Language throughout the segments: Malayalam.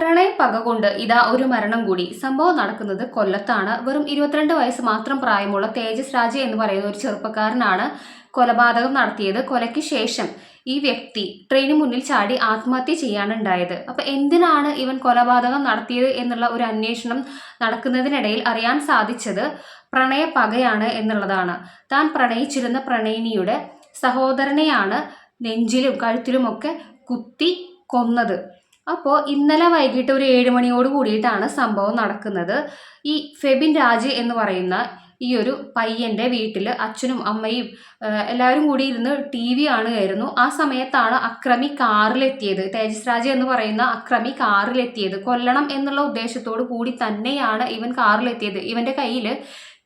പ്രണയപ്പക കൊണ്ട് ഇതാ ഒരു മരണം കൂടി. സംഭവം നടക്കുന്നത് കൊല്ലത്താണ്. വെറും ഇരുപത്തിരണ്ട് വയസ്സ് മാത്രം പ്രായമുള്ള തേജസ് രാജ എന്ന് പറയുന്ന ഒരു ചെറുപ്പക്കാരനാണ് കൊലപാതകം നടത്തിയത്. കൊലയ്ക്ക് ശേഷം ഈ വ്യക്തി ട്രെയിന് മുന്നിൽ ചാടി ആത്മഹത്യ ചെയ്യാനുണ്ടായത് അപ്പൊ എന്തിനാണ് ഇവൻ കൊലപാതകം നടത്തിയത് എന്നുള്ള ഒരു അന്വേഷണം നടക്കുന്നതിനിടയിൽ അറിയാൻ സാധിച്ചത് പ്രണയ പ്രണയപ്പകയാണ് എന്നുള്ളതാണ്. താൻ പ്രണയിച്ചിരുന്ന പ്രണയിനിയുടെ സഹോദരനെയാണ് നെഞ്ചിലും കഴുത്തിലുമൊക്കെ കുത്തി കൊന്നത്. അപ്പോൾ ഇന്നലെ വൈകിട്ട് ഒരു ഏഴ് മണിയോട് കൂടിയിട്ടാണ് സംഭവം നടക്കുന്നത്. ഈ ഫെബിൻ രാജ് എന്ന് പറയുന്ന ഈ ഒരു പയ്യന്റെ വീട്ടിൽ അച്ഛനും അമ്മയും എല്ലാവരും കൂടി ഇരുന്ന് ടി വി കാണുകയായിരുന്നു. ആ സമയത്താണ് അക്രമി കാറിലെത്തിയത്. തേജസ് രാജ് എന്ന് പറയുന്ന അക്രമി കാറിലെത്തിയത്. കൊല്ലണം എന്നുള്ള ഉദ്ദേശത്തോടു കൂടി തന്നെയാണ് ഇവൻ കാറിലെത്തിയത്. ഇവന്റെ കയ്യിൽ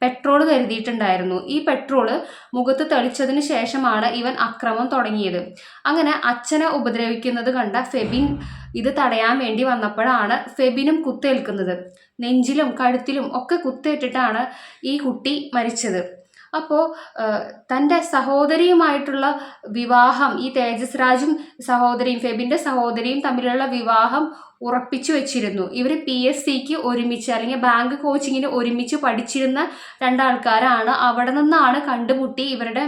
പെട്രോൾ കരുതിയിട്ടുണ്ടായിരുന്നു. ഈ പെട്രോൾ മുഖത്ത് തെളിച്ചതിന് ശേഷമാണ് ഇവൻ അക്രമം തുടങ്ങിയത്. അങ്ങനെ അച്ഛനെ ഉപദ്രവിക്കുന്നത് കണ്ട ഫെബിൻ ഇത് തടയാൻ വേണ്ടി വന്നപ്പോഴാണ് ഫെബിനും കുത്തേൽക്കുന്നത്. നെഞ്ചിലും കഴുത്തിലും ഒക്കെ കുത്തേറ്റിട്ടാണ് ഈ കുട്ടി മരിച്ചത്. അപ്പോൾ തന്റെ സഹോദരിയുമായിട്ടുള്ള വിവാഹം ഈ തേജസ് രാജും സഹോദരിയും ഫെബിന്റെ സഹോദരിയും തമ്മിലുള്ള വിവാഹം ഉറപ്പിച്ചു വെച്ചിരുന്നു. ഇവർ പി എസ് സിക്ക് ഒരുമിച്ച് അല്ലെങ്കിൽ ബാങ്ക് കോച്ചിങ്ങിന് ഒരുമിച്ച് പഠിച്ചിരുന്ന രണ്ടാൾക്കാരാണ് അവിടെ നിന്നാണ് കണ്ടുമുട്ടി ഇവരുടെ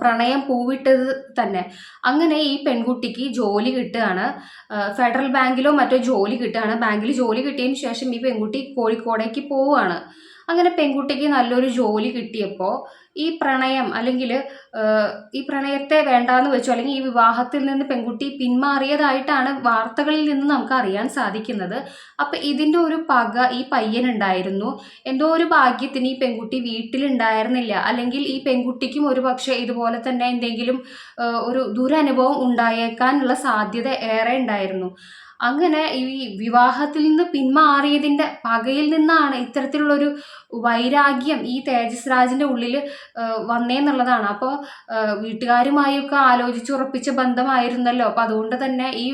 പ്രണയം പൂവിട്ടത് തന്നെ. അങ്ങനെ ഈ പെൺകുട്ടിക്ക് ജോലി കിട്ടുകയാണ്. ഫെഡറൽ ബാങ്കിലോ മറ്റോ ജോലി കിട്ടുകയാണ്. ബാങ്കിൽ ജോലി കിട്ടിയതിന് ശേഷം ഈ പെൺകുട്ടി കോഴിക്കോടേക്ക് പോവുകയാണ്. അങ്ങനെ പെൺകുട്ടിക്ക് നല്ലൊരു ജോലി കിട്ടിയപ്പോൾ ഈ പ്രണയം അല്ലെങ്കിൽ ഈ പ്രണയത്തെ വേണ്ടാന്ന് വെച്ചു അല്ലെങ്കിൽ ഈ വിവാഹത്തിൽ നിന്ന് പെൺകുട്ടി പിന്മാറിയതായിട്ടാണ് വാർത്തകളിൽ നിന്ന് നമുക്ക് അറിയാൻ സാധിക്കുന്നത്. അപ്പം ഇതിന്റെ ഒരു പക ഈ പയ്യനുണ്ടായിരുന്നു. എന്തോ ഒരു ഭാഗ്യത്തിന് ഈ പെൺകുട്ടി വീട്ടിലുണ്ടായിരുന്നില്ല. അല്ലെങ്കിൽ ഈ പെൺകുട്ടിക്കും ഒരു പക്ഷേ ഇതുപോലെ തന്നെ എന്തെങ്കിലും ഒരു ദുരനുഭവം ഉണ്ടായേക്കാനുള്ള സാധ്യത ഏറെ ഉണ്ടായിരുന്നു. അങ്ങനെ ഈ വിവാഹത്തിൽ നിന്ന് പിന്മാറിയതിന്റെ പകയിൽ നിന്നാണ് ഇത്തരത്തിലുള്ളൊരു വൈരാഗ്യം ഈ തേജസ് രാജിന്റെ ഉള്ളിൽ വന്നേന്നുള്ളതാണ്. അപ്പോൾ വീട്ടുകാരുമായൊക്കെ ആലോചിച്ചുറപ്പിച്ച ബന്ധമായിരുന്നല്ലോ. അപ്പോൾ അതുകൊണ്ട് തന്നെ ഈ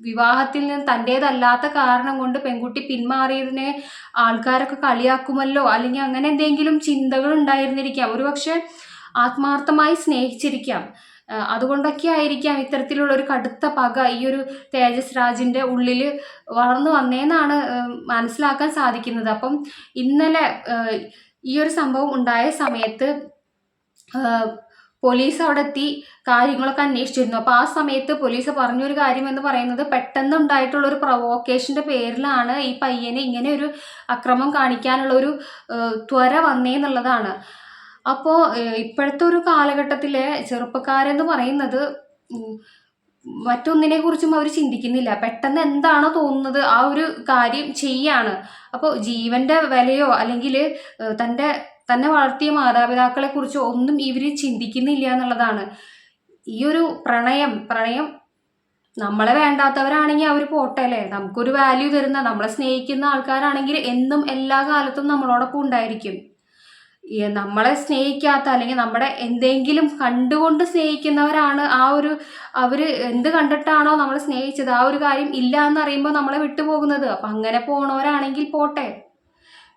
വിവാഹത്തിൽ നിന്ന് തന്റേതല്ലാത്ത കാരണം കൊണ്ട് പെൺകുട്ടി പിന്മാറിയതിനെ ആൾക്കാരൊക്കെ കളിയാക്കുമല്ലോ? അല്ലെങ്കിൽ അങ്ങനെ എന്തെങ്കിലും ചിന്തകൾ ഉണ്ടായിരുന്നിരിക്കാം. ഒരുപക്ഷെ ആത്മാർത്ഥമായി സ്നേഹിച്ചിരിക്കാം. അതുകൊണ്ടൊക്കെ ആയിരിക്കാം ഇത്തരത്തിലുള്ള ഒരു കടുത്ത പക ഈ ഒരു തേജസ് രാജിന്റെ ഉള്ളിൽ വളർന്നു വന്നേന്നാണ് മനസ്സിലാക്കാൻ സാധിക്കുന്നത്. അപ്പം ഇന്നലെ ഈ ഒരു സംഭവം ഉണ്ടായ സമയത്ത് പോലീസ് അവിടെ എത്തി കാര്യങ്ങളൊക്കെ അന്വേഷിച്ചിരുന്നു. അപ്പോൾ ആ സമയത്ത് പോലീസ് പറഞ്ഞൊരു കാര്യം എന്ന് പറയുന്നത് പെട്ടെന്ന് ഉണ്ടായിട്ടുള്ള ഒരു പ്രൊവോക്കേഷന്റെ പേരിലാണ് ഈ പയ്യനെ ഇങ്ങനെ ഒരു അക്രമം കാണിക്കാനുള്ള ഒരു ത്വര വന്നേന്നുള്ളതാണ്. അപ്പോൾ ഇപ്പോഴത്തെ ഒരു കാലഘട്ടത്തിലെ ചെറുപ്പക്കാരെന്ന് പറയുന്നത് മറ്റൊന്നിനെ കുറിച്ചും അവർ ചിന്തിക്കുന്നില്ല. പെട്ടെന്ന് എന്താണോ തോന്നുന്നത് ആ ഒരു കാര്യം ചെയ്യാണ്. അപ്പോൾ ജീവന്റെ വിലയോ അല്ലെങ്കിൽ തന്റെ തന്നെ വളർത്തിയ മാതാപിതാക്കളെ കുറിച്ചോ ഒന്നും ഇവർ ചിന്തിക്കുന്നില്ല എന്നുള്ളതാണ്. ഈ ഒരു പ്രണയം പ്രണയം നമ്മളെ വേണ്ടാത്തവരാണെങ്കിൽ അവർ പോട്ടെ അല്ലേ? നമുക്കൊരു വാല്യൂ തരുന്ന നമ്മളെ സ്നേഹിക്കുന്ന ആൾക്കാരാണെങ്കിൽ എന്നും എല്ലാ കാലത്തും നമ്മളോടൊപ്പം ഉണ്ടായിരിക്കും. നമ്മളെ സ്നേഹിക്കാത്ത അല്ലെങ്കിൽ നമ്മുടെ എന്തെങ്കിലും കണ്ടുകൊണ്ട് സ്നേഹിക്കുന്നവരാണ് ആ ഒരു അവർ എന്ത് കണ്ടിട്ടാണോ നമ്മൾ സ്നേഹിച്ചത്. ആ ഒരു കാര്യം ഇല്ല എന്നറിയുമ്പോൾ നമ്മളെ വിട്ടുപോകുന്നത്. അപ്പം അങ്ങനെ പോണവരാണെങ്കിൽ പോട്ടെ.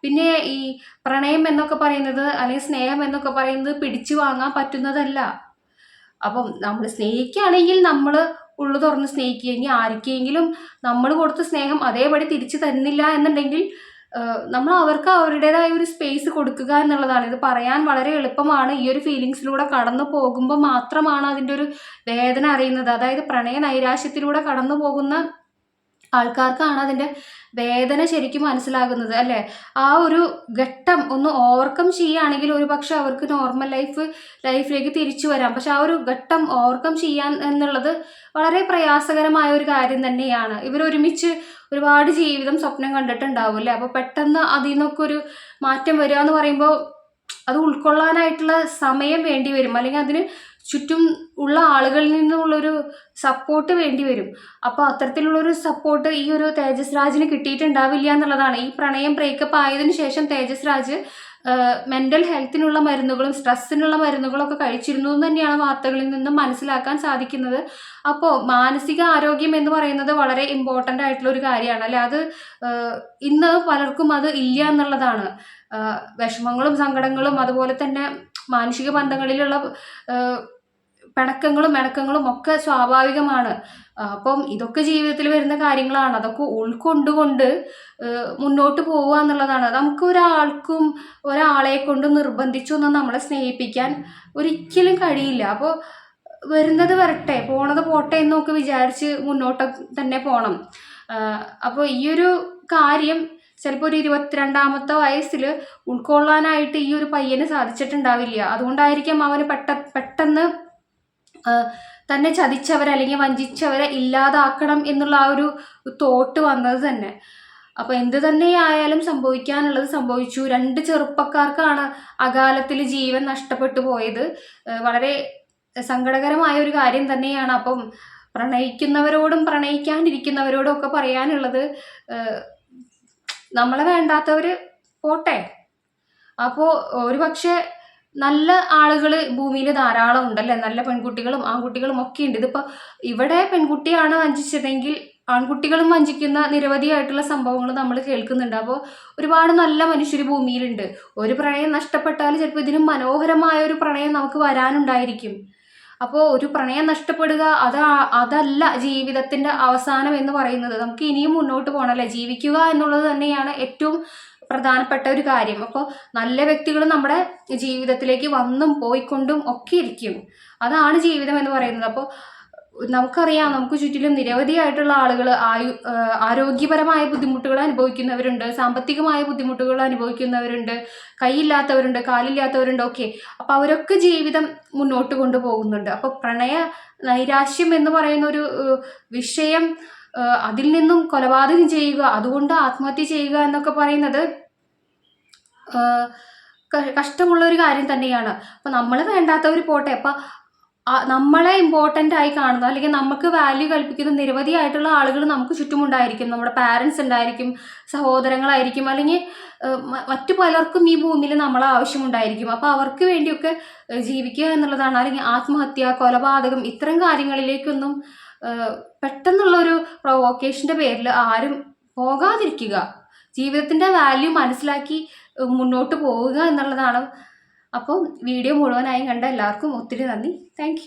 പിന്നെ ഈ പ്രണയം എന്നൊക്കെ പറയുന്നത് അല്ലെങ്കിൽ സ്നേഹം എന്നൊക്കെ പറയുന്നത് പിടിച്ചു വാങ്ങാൻ പറ്റുന്നതല്ല. അപ്പം നമ്മൾ സ്നേഹിക്കുകയാണെങ്കിൽ നമ്മൾ ഉള്ളു തുറന്ന് സ്നേഹിക്കുക. ഇനി ആർക്കെങ്കിലും നമ്മൾ കൊടുത്ത സ്നേഹം അതേപടി തിരിച്ചു തരുന്നില്ല എന്നുണ്ടെങ്കിൽ നമ്മൾ അവർക്ക് അവരുടേതായ ഒരു സ്പേസ് കൊടുക്കുക എന്നുള്ളതാണ്. ഇത് പറയാൻ വളരെ എളുപ്പമാണ്. ഈ ഒരു ഫീലിങ്സിലൂടെ കടന്നു പോകുമ്പോൾ മാത്രമാണ് അതിന്റെ ഒരു വേദന അറിയുന്നത്. അതായത് പ്രണയ നൈരാശ്യത്തിലൂടെ കടന്നു പോകുന്ന ആൾക്കാർക്കാണ് അതിന്റെ വേദന ശരിക്കും മനസ്സിലാകുന്നത് അല്ലേ? ആ ഒരു ഘട്ടം ഒന്ന് ഓവർകം ചെയ്യുകയാണെങ്കിൽ ഒരു പക്ഷെ അവർക്ക് നോർമൽ ലൈഫ് ലൈഫിലേക്ക് തിരിച്ചു വരാം. പക്ഷെ ആ ഒരു ഘട്ടം ഓവർകം ചെയ്യാൻ എന്നുള്ളത് വളരെ പ്രയാസകരമായ ഒരു കാര്യം തന്നെയാണ്. ഇവർ ഒരുമിച്ച് ഒരുപാട് ജീവിതം സ്വപ്നം കണ്ടിട്ടുണ്ടാവും അല്ലേ? അപ്പോൾ പെട്ടെന്ന് അതിൽ നിന്നൊക്കെ ഒരു മാറ്റം വരിക എന്ന് പറയുമ്പോൾ അത് ഉൾക്കൊള്ളാനായിട്ടുള്ള സമയം വേണ്ടി വരും. അല്ലെങ്കിൽ അതിന് ചുറ്റും ഉള്ള ആളുകളിൽ നിന്നുള്ളൊരു സപ്പോർട്ട് വേണ്ടി വരും. അപ്പോൾ അത്തരത്തിലുള്ളൊരു സപ്പോർട്ട് ഈ ഒരു തേജസ് രാജിന് കിട്ടിയിട്ടുണ്ടാവില്ല എന്നുള്ളതാണ്. ഈ പ്രണയം ബ്രേക്കപ്പ് ആയതിനു ശേഷം തേജസ് രാജ് മെന്റൽ ഹെൽത്തിനുള്ള മരുന്നുകളും സ്ട്രെസ്സിനുള്ള മരുന്നുകളും ഒക്കെ കഴിച്ചിരുന്നു എന്ന് തന്നെയാണ് വാർത്തകളിൽ നിന്നും മനസ്സിലാക്കാൻ സാധിക്കുന്നത്. അപ്പോൾ മാനസിക ആരോഗ്യം എന്ന് പറയുന്നത് വളരെ ഇമ്പോർട്ടന്റ് ആയിട്ടുള്ള ഒരു കാര്യമാണ്. അല്ലെ അത് ഇന്ന് പലർക്കും അത് ഇല്ല എന്നുള്ളതാണ്. വിഷമങ്ങളും സങ്കടങ്ങളും അതുപോലെ തന്നെ മാനുഷിക ബന്ധങ്ങളിലുള്ള പിണക്കങ്ങളും ഇണക്കങ്ങളും ഒക്കെ സ്വാഭാവികമാണ്. അപ്പം ഇതൊക്കെ ജീവിതത്തിൽ വരുന്ന കാര്യങ്ങളാണ്. അതൊക്കെ ഉൾക്കൊണ്ടുകൊണ്ട് മുന്നോട്ട് പോവുക എന്നുള്ളതാണ്. നമുക്ക് ഒരാൾക്കും ഒരാളെ കൊണ്ട് നിർബന്ധിച്ചൊന്നും നമ്മളെ സ്നേഹിപ്പിക്കാൻ ഒരിക്കലും കഴിയില്ല. അപ്പോൾ വരുന്നത് വരട്ടെ പോണത് പോട്ടെ എന്നൊക്കെ വിചാരിച്ച് മുന്നോട്ട് തന്നെ പോകണം അപ്പോൾ ഈ ഒരു കാര്യം ചിലപ്പോൾ ഒരു ഇരുപത്തിരണ്ടാമത്തെ വയസ്സിൽ ഉൾക്കൊള്ളാനായിട്ട് ഈ ഒരു പയ്യന് സാധിച്ചിട്ടുണ്ടാവില്ല. അതുകൊണ്ടായിരിക്കും അവന് പെട്ട പെട്ടെന്ന് തന്നെ ചതിച്ചവരെ അല്ലെങ്കിൽ വഞ്ചിച്ചവരെ ഇല്ലാതാക്കണം എന്നുള്ള ആ ഒരു തോട്ട് വന്നത് തന്നെ. അപ്പോൾ എന്ത് തന്നെയായാലും സംഭവിക്കാനുള്ളത് സംഭവിച്ചു. രണ്ട് ചെറുപ്പക്കാർക്കാണ് അകാലത്തിൽ ജീവൻ നഷ്ടപ്പെട്ടു പോയത്. വളരെ സങ്കടകരമായ ഒരു കാര്യം തന്നെയാണ് അപ്പം പ്രണയിക്കുന്നവരോടും പ്രണയിക്കാണ്ടിരിക്കുന്നവരോടും ഒക്കെ പറയാനുള്ളത് നമ്മളെ വേണ്ടാത്തവർ പോട്ടെ. അപ്പോൾ ഒരു പക്ഷേ നല്ല ആളുകൾ ഭൂമിയിൽ ധാരാളം ഉണ്ടല്ലേ? നല്ല പെൺകുട്ടികളും ആൺകുട്ടികളും ഒക്കെ ഉണ്ട് ഇതിപ്പോൾ ഇവിടെ പെൺകുട്ടിയാണ് വഞ്ചിച്ചതെങ്കിൽ ആൺകുട്ടികളും വഞ്ചിക്കുന്ന നിരവധിയായിട്ടുള്ള സംഭവങ്ങൾ നമ്മൾ കേൾക്കുന്നുണ്ട്. അപ്പോൾ ഒരുപാട് നല്ല മനുഷ്യർ ഭൂമിയിലുണ്ട്. ഒരു പ്രണയം നഷ്ടപ്പെട്ടാൽ ചിലപ്പോൾ ഇതിനും മനോഹരമായ ഒരു പ്രണയം നമുക്ക് വരാനുണ്ടായിരിക്കും. അപ്പോൾ ഒരു പ്രണയം നഷ്ടപ്പെടുക അത് അതല്ല ജീവിതത്തിന്റെ അവസാനം എന്ന് പറയുന്നത്. നമുക്ക് ഇനിയും മുന്നോട്ട് പോകണമല്ലേ ജീവിക്കുക എന്നുള്ളത് തന്നെയാണ് ഏറ്റവും പ്രധാനപ്പെട്ട ഒരു കാര്യം. അപ്പോൾ നല്ല വ്യക്തികൾ നമ്മുടെ ജീവിതത്തിലേക്ക് വന്നും പോയിക്കൊണ്ടും ഒക്കെ ഇരിക്കും. അതാണ് ജീവിതം എന്ന് പറയുന്നത്. അപ്പോൾ നമുക്കറിയാം നമുക്ക് ചുറ്റിലും നിരവധിയായിട്ടുള്ള ആളുകൾ ആയു ആരോഗ്യപരമായ ബുദ്ധിമുട്ടുകൾ അനുഭവിക്കുന്നവരുണ്ട് സാമ്പത്തികമായ ബുദ്ധിമുട്ടുകൾ അനുഭവിക്കുന്നവരുണ്ട് കൈയില്ലാത്തവരുണ്ട് കാലില്ലാത്തവരുണ്ട് ഒക്കെ. അപ്പോൾ അവരൊക്കെ ജീവിതം മുന്നോട്ട് കൊണ്ടുപോകുന്നുണ്ട്. അപ്പോൾ പ്രണയ നൈരാശ്യം എന്ന് പറയുന്ന ഒരു വിഷയം അതിൽ നിന്നും കൊലപാതകം ചെയ്യുക അതുകൊണ്ട് ആത്മഹത്യ ചെയ്യുക എന്നൊക്കെ പറയുന്നത് കഷ്ടമുള്ള ഒരു കാര്യം തന്നെയാണ്. അപ്പോൾ നമ്മൾ വേണ്ടാത്തവർ പോട്ടെ. അപ്പം നമ്മളെ ഇമ്പോർട്ടന്റ് ആയി കാണുന്ന അല്ലെങ്കിൽ നമുക്ക് വാല്യൂ കൽപ്പിക്കുന്ന നിരവധി ആയിട്ടുള്ള ആളുകൾ നമുക്ക് ചുറ്റുമുണ്ടായിരിക്കും. നമ്മുടെ പാരൻസ് ഉണ്ടായിരിക്കും സഹോദരങ്ങളായിരിക്കും അല്ലെങ്കിൽ മറ്റു പലർക്കും ഈ ഭൂമിയിൽ നമ്മളെ ആവശ്യമുണ്ടായിരിക്കും. അപ്പോൾ അവർക്ക് വേണ്ടിയൊക്കെ ജീവിക്കുക എന്നുള്ളതാണ്. അല്ലെങ്കിൽ ആത്മഹത്യ കൊലപാതകം ഇത്തരം കാര്യങ്ങളിലേക്കൊന്നും പെട്ടെന്നുള്ളൊരു പ്രൊവോക്കേഷന്റെ പേരിൽ ആരും പോകാതിരിക്കുക. ജീവിതത്തിന്റെ വാല്യൂ മനസ്സിലാക്കി മുന്നോട്ട് പോവുക എന്നുള്ളതാണ് അപ്പോൾ വീഡിയോ മുഴുവനായും കണ്ട എല്ലാവർക്കും ഒത്തിരി നന്ദി. താങ്ക്